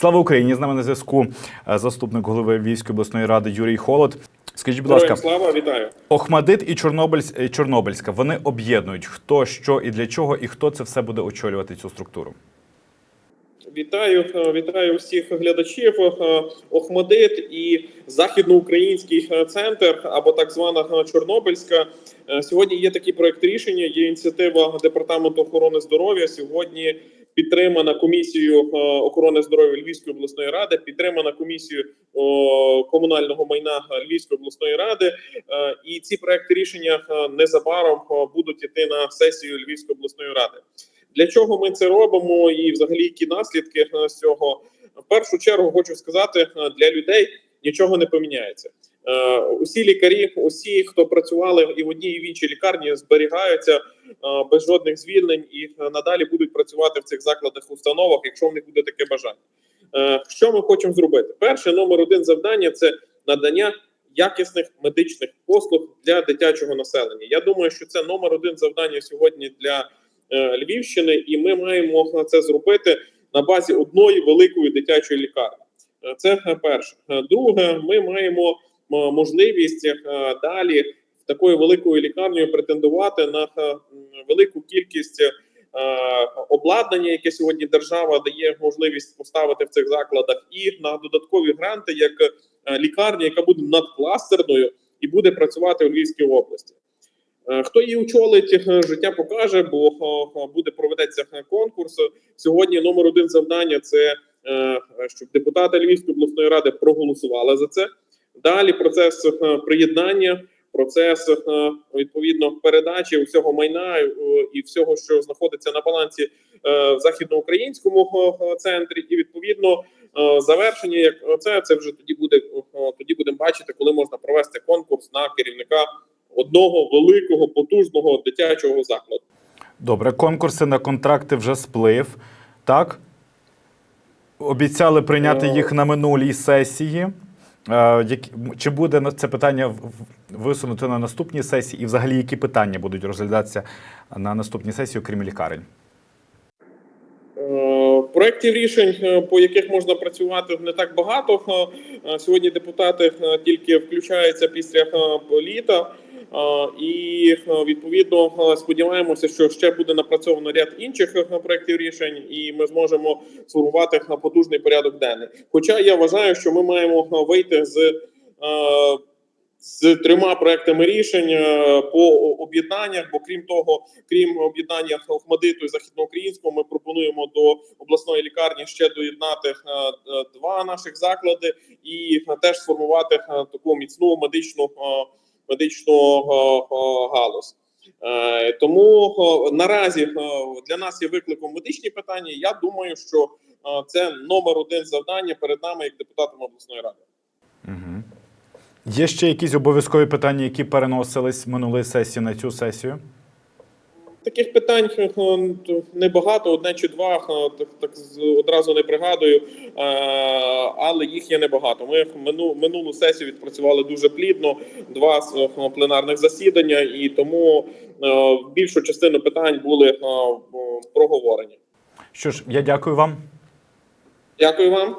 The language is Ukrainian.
Слава Україні! З нами на зв'язку е, заступник голови Львівської обласної ради Юрій Холод. Скажіть, будь ласка, слава, вітаю. Охмадит і Чорнобильсь, е, Чорнобильська вони об'єднують хто, що і для чого, і хто це все буде очолювати цю структуру. Вітаю, е, вітаю всіх глядачів. Охмадит і західноукраїнський центр або так звана Чорнобильська. Сьогодні є такий проект рішення. Є ініціатива департаменту охорони здоров'я. Сьогодні підтримана комісією е, охорони здоров'я Львівської обласної ради, підтримана комісією комунального майна Львівської обласної ради. Е, І ці проекти рішення е, незабаром будуть іти на сесію Львівської обласної ради. Для чого ми це робимо, і взагалі які наслідки з цього? В першу чергу хочу сказати, для людей нічого не поміняється. Е, Усі лікарі, усі, хто працювали і в одній, і в іншій лікарні, зберігаються е, без жодних звільнень і е, надалі будуть працювати в цих закладах установах, якщо в них буде таке бажання. Що ми хочемо зробити? Перше, номер один завдання це надання якісних медичних послуг для дитячого населення. Я думаю, що це номер один завдання сьогодні для Львівщини, і ми маємо це зробити на базі одної великої дитячої лікарні. Це перше. Друге, ми маємо можливість е, далі такою великою лікарнею претендувати на е, велику кількість е, обладнання, яке сьогодні держава дає можливість поставити в цих закладах, і на додаткові гранти, як лікарня, яка буде надкластерною і буде працювати у Львівській області. Хто її очолить, життя покаже, бо буде проведеться конкурс. Сьогодні номер один завдання це щоб депутати Львівської обласної ради проголосували за це. Далі процес е, приєднання, процес е, відповідно передачі всього майна е, і всього, що знаходиться на балансі в західноукраїнському центрі, і відповідно завершення. Як це це вже тоді буде тоді будемо бачити, коли можна провести конкурс на керівника одного великого потужного дитячого закладу. Добре, конкурси на контракти вже сплив. Так? Обіцяли прийняти їх на минулій сесії. Е, Чи буде це питання висунуто на наступній сесії? І взагалі які питання будуть розглядатися на наступній сесії, окрім лікарень? Е, Проєктів рішень, е, по яких можна працювати, не так багато. Сьогодні депутати тільки включаються після літа, і е, відповідно е, сподіваємося, що ще буде напрацьовано ряд інших е, проєктів рішень, і ми зможемо сформувати е, потужний порядок денний. Хоча я вважаю, що ми маємо вийти з. З трьома проектами рішень по об'єднаннях, бо крім того, крім об'єднання Охмадиту і західноукраїнського, ми пропонуємо до обласної лікарні ще доєднати два наших заклади і теж сформувати таку міцну медичну медичну е, галузь. Е, Тому е, наразі для нас є викликом медичні питання. Я думаю, що це номер один завдання перед нами як депутатами обласної ради. Угу. Є ще якісь обов'язкові питання, які переносились минулої сесії на цю сесію? Таких питань небагато, одне чи два, так, так одразу не пригадую, е, але їх є небагато. Ми мину, минулу сесію відпрацювали дуже плідно, два пленарних засідання, і тому е, більшу частину питань були е, проговорені. Що ж, я дякую вам. Дякую вам.